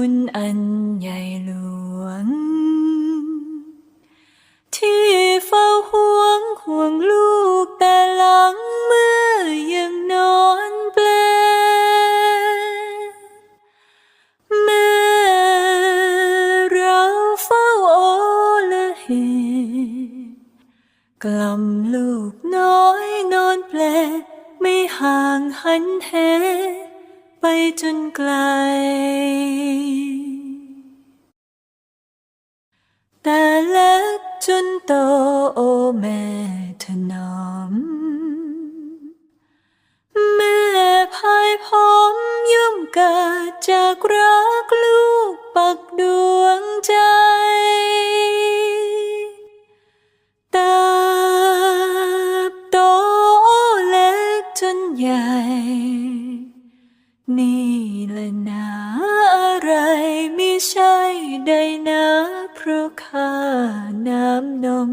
คุณอันใหญ่หลวง ที่เฝ้าห่วงห่วงลูกแต่หลังเมื่อยังนอนเปลแม่เราเฝ้าโอละเหกล่อมลูกน้อยนอนแปลไม่ห่างหันเหไปจนไกล จนโตโอแม่ถนอม แม่พายพร้อมย่อมเกิดจากรักลูกปักดวงใจติบโตเล็กจนใหญ่ นี่แหละนาอะไรไม่ใช่ใดนะ ราะข้าน้ำนม